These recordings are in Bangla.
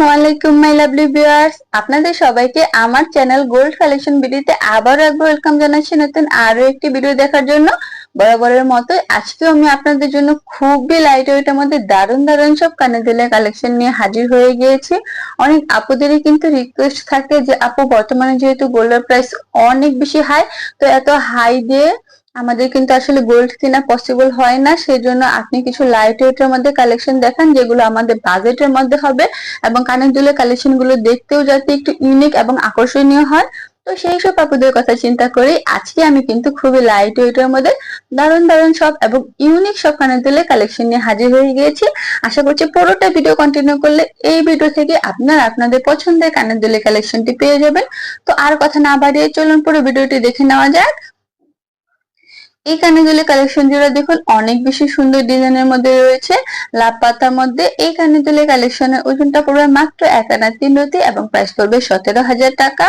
আসসালামু আলাইকুম মাই লাভলি ভিউয়ার্স আপনাদের সবাইকে আমার চ্যানেল গোল্ড কালেকশন ভিডিওতে আবার একবার ওয়েলকাম জানাচ্ছি নতুন আরও একটি ভিডিও দেখার জন্য। বরাবরের মতো আজকে আমি আপনাদের জন্য খুবই লাইট ওয়েটের মধ্যে দারুণ দারুণ সব কানে কালেকশন নিয়ে হাজির হয়ে গিয়েছি। অনেক আপুদেরই কিন্তু রিকোয়েস্ট থাকে যে, আপু, বর্তমানে যেহেতু গোল্ডের প্রাইস অনেক বেশি হাই তো এত হাই দিয়ে আমাদের কিন্তু আসলে গোল্ড কেনা পসিবল হয় না সেই জন্য আপনি কিছু লাইট ওয়েটের মধ্যে কালেকশন দেখান, যেগুলো আমাদের বাজেটের মধ্যে হবে এবং কানের দুলের কালেকশনগুলো দেখতেও যাতে একটু ইউনিক এবং আকর্ষণীয় হয়। তো সেই সব আপুদের কথা চিন্তা করে আজকে আমি কিন্তু খুবই লাইট ওয়েটের মধ্যে দারুণ দারুণ সব এবং ইউনিক সব কানের দুলের কালেকশন নিয়ে হাজির হয়ে গিয়েছি। আশা করছি পুরোটা ভিডিও কন্টিনিউ করলে এই ভিডিও থেকে আপনারা আপনাদের পছন্দের কানের দুলের কালেকশনটি পেয়ে যাবেন। তো আর কথা না বাড়িয়ে চলুন পুরো ভিডিওটি দেখে নেওয়া যাক। এই কানেদুলের কালেকশন জোড়া দেখুন অনেক বেশি সুন্দর ডিজাইনের মধ্যে রয়েছে। লাভ পাতার মধ্যে এই কানেদুলের কালেকশনের ওজনটা পড়বে মাত্র এক আনা তিন রতি এবং প্রাইস পড়বে সতেরো হাজার টাকা।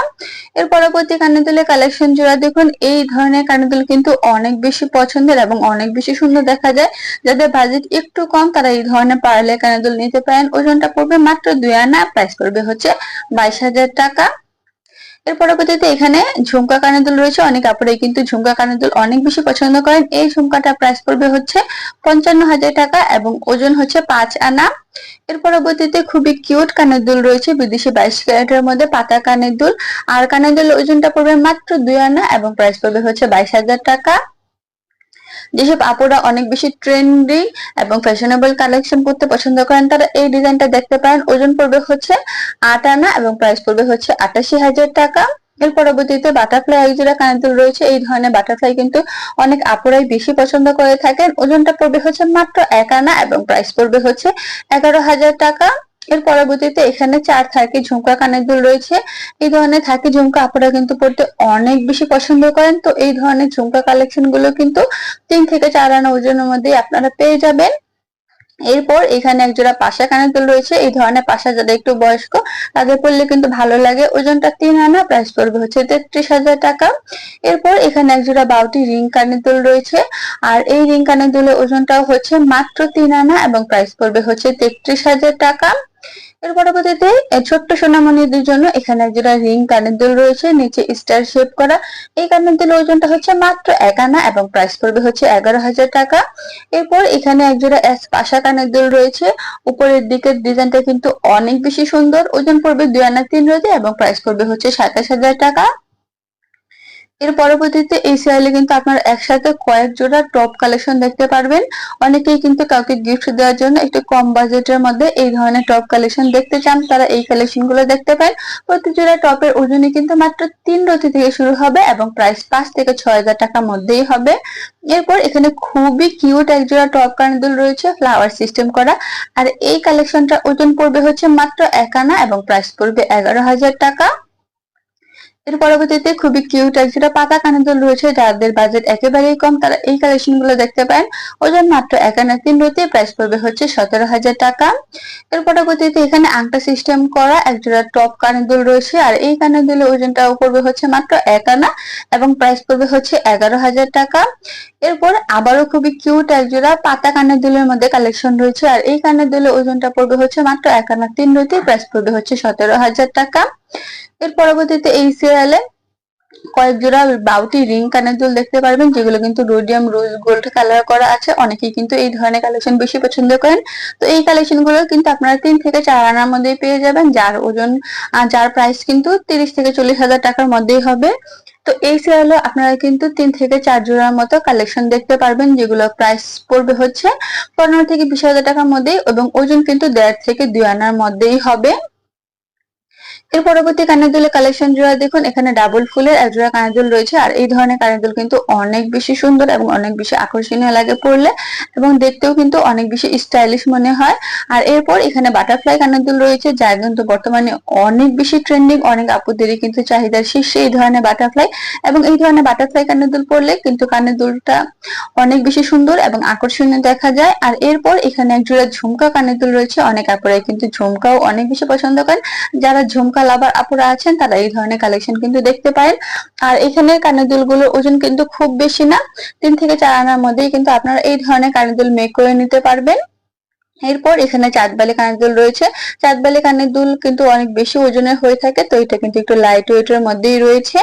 এর পরবর্তী কানেদুলের কালেকশন জোড়া দেখুন এই ধরনের কানেদুল কিন্তু অনেক বেশি পছন্দের এবং অনেক বেশি সুন্দর দেখা যায়। যাদের বাজেট একটু কম, তারা এই ধরনের পার্লে কানেদুল নিতে পারেন। ওজনটা পড়বে মাত্র দুই আনা প্রাইস পড়বে হচ্ছে বাইশ হাজার টাকা। এর পরবর্তীতে এখানে ঝুমকা কানের দুল রয়েছে, অনেক আপুরাই কিন্তু ঝুমকা কানের দুল অনেক বেশি পছন্দ করেন। এই ঝুমকাটা প্রাইস পড়বে হচ্ছে পঞ্চান্ন হাজার টাকা এবং ওজন হচ্ছে পাঁচ আনা। এর পরবর্তীতে খুবই কিউট কানের দুল রয়েছে, বিদেশি বাইশ ক্যারেটের মধ্যে পাতা কানের দুল আর কানের দুল ওজনটা পড়বে মাত্র দুই আনা এবং প্রাইস পড়বে হচ্ছে বাইশ হাজার টাকা। যেসব আপুরা অনেক বেশি ট্রেন্ডি এবং ফ্যাশনেবল কালেকশন করতে পছন্দ করেন, তারা এই ডিজাইনটা দেখতে পারেন। ওজন পড়বে হচ্ছে আট আনা এবং প্রাইস পড়বে হচ্ছে আটাশি হাজার টাকা। এর পরবর্তীতে বাটারফ্লাই একজোড়া কানেদুল রয়েছে, এই ধরনের বাটারফ্লাই কিন্তু অনেক আপুরাই বেশি পছন্দ করে থাকেন। ওজনটা পড়বে হচ্ছে মাত্র এক আনা এবং প্রাইস পড়বে হচ্ছে এগারো হাজার টাকা। এর পরবর্তীতে এখানে চার থাকি ঝুমকা কানের দুল রয়েছে। এই ধরনের থাকি ঝুমকা আপনারা কিন্তু পড়তে অনেক বেশি পছন্দ করেন। তো এই ধরনের ঝুমকা কালেকশনগুলো কিন্তু তিন থেকে চার আনা ওজনের মধ্যে আপনারা পেয়ে যাবেন। এরপর এখানে একজোড়া পাশা কানের দুল রয়েছে। এই ধরনের পাশা যাদের একটু বয়স্ক, তাদের পড়লে কিন্তু ভালো লাগে। ওজনটা তিন আনা প্রাইস পড়বে হচ্ছে তেত্রিশ হাজার টাকা। এরপর এখানে একজোড়া বাউটি রিং কানের দুল রয়েছে। আর এই রিং কানের দুলের ওজনটাও হচ্ছে মাত্র তিন আনা এবং প্রাইস পড়বে হচ্ছে তেত্রিশ হাজার টাকা। এর পরবর্তীতে ছোট্ট সোনামণিদের জন্য এখানে যেটা রিং কানের দুল রয়েছে, নিচে স্টার শেপ করা। এই কানের দুল ওজনটা হচ্ছে মাত্র এক আনা এবং প্রাইস পড়বে হচ্ছে এগারো হাজার টাকা। এরপর এখানে একজোড়া এস পাশা কানের দুল রয়েছে। উপরের দিকের ডিজাইনটা কিন্তু অনেক বেশি সুন্দর। ওজন পড়বে দুই আনা তিন রোজে এবং প্রাইস পড়বে হচ্ছে সাতাশ হাজার টাকা। এর পরবর্তীতে এই সেলে কিন্তু আপনারা একসাথে কয়েক জোড়া টপ কালেকশন দেখতে পারবেন। অনেকেই কিন্তু কাউকে গিফট দেওয়ার জন্য একটু কম বাজেটের মধ্যে এই ধরনের টপ কালেকশন দেখতে চান। তারা এই কালেকশনগুলো দেখতে পায়। প্রতি জোড়া টপের ওজনই কিন্তু মাত্র তিন রতি থেকে শুরু হবে এবং প্রাইস পাঁচ থেকে ছয় হাজার টাকার মধ্যেই হবে। এরপর এখানে খুবই কিউট এক জোড়া টপ কানেদুল রয়েছে ফ্লাওয়ার সিস্টেম করা। আর এই কালেকশনটা ওজন পড়বে হচ্ছে মাত্র একানা এবং প্রাইস পড়বে এগারো হাজার টাকা। এর পরবর্তীতে খুবই কিউট একজোড়া পাতা কানের দুল রয়েছে, যাদের বাজেট একেবারেই কম। তারা এই কালেকশনগুলো দেখতে পান ওজন মাত্র একান্ন তিন রুটি প্রাইস পড়বে হচ্ছে সতেরো হাজার টাকা। এর পরবর্তীতে এখানে আংটা সিস্টেম করা একজোড়া টপ কানের দুল রয়েছে, আর এই কানের দুলের ওজনটাও পড়বে হচ্ছে মাত্র এক আনা এবং প্রাইস পড়বে হচ্ছে এগারো হাজার টাকা। এরপর আবারও খুবই কিউট একজোড়া পাতা কানের দুলের মধ্যে কালেকশন রয়েছে, আর এই কানের দুলের ওজনটা পড়বে হচ্ছে মাত্র এক আনা তিন রুটি প্রাইস পড়বে হচ্ছে সতেরো হাজার টাকা। এর পরবর্তীতে এই সিরিয়ালে কয়েক জোড়া বাউটি রিং কানের দুল দেখতে পারবেন, যেগুলো কিন্তু রোডিয়াম রোজ গোল্ড কালার করা আছে। অনেকেই কিন্তু এই ধরনের কালেকশন বেশি পছন্দ করেন। তো এই কালেকশনগুলো কিন্তু আপনারা তিন থেকে চার আনার মধ্যেই পেয়ে যাবেন, যার ওজন যার প্রাইস কিন্তু তিরিশ থেকে চল্লিশ হাজার টাকার মধ্যেই হবে। তো এই সিরিয়ালে আপনারা কিন্তু তিন থেকে চার জোড়ার মতো কালেকশন দেখতে পারবেন, যেগুলো প্রাইস পড়বে হচ্ছে পনেরো থেকে বিশ হাজার টাকার মধ্যেই এবং ওজন কিন্তু দেড় থেকে দুই আনার মধ্যেই হবে। এর পরবর্তী কানের দুলের কালেকশন জোড়া দেখুন, এখানে ডাবল ফুলের এক জোড়া কানের দুল রয়েছে, আর এই ধরনের কানের দুল কিন্তু অনেক বেশি সুন্দর এবং অনেক বেশি আকর্ষণীয় লাগে পড়লে এবং দেখতেও কিন্তু অনেক বেশি স্টাইলিশ মনে হয়। আর এরপর এখানে বাটারফ্লাই কানের দুল রয়েছে যা কিন্তু বর্তমানে অনেক বেশি ট্রেন্ডিং অনেক আপুদেরই কিন্তু চাহিদার শীর্ষে এই ধরনের বাটারফ্লাই এবং এই ধরনের বাটারফ্লাই কানের দুল পরলে কিন্তু কানের দুলটা অনেক বেশি সুন্দর এবং আকর্ষণীয় দেখা যায়। আর এরপর এখানে এক জোড়া ঝুমকা কানের দুল রয়েছে, অনেক আপুরাই কিন্তু ঝুমকাও অনেক বেশি পছন্দ করেন। যারা ঝুমকা লাভার আপুরা আছেন, তারা এই ধরনের কালেকশন কিন্তু দেখতে পারেন। আর এখানে কানের দুলগুলোর ওজন কিন্তু খুব বেশি না। তিন থেকে চার আনার মধ্যেই কিন্তু আপনারা এই ধরনের কানের দুল মেক করে নিতে পারবেন। এরপর এখানে চাঁদবালি কানের দুল রয়েছে। চাঁদবালি কানের দুল কিন্তু অনেক বেশি ওজনের হয়ে থাকে, তো এটা কিন্তু একটু লাইট ওয়েটের মধ্যেই রয়েছে।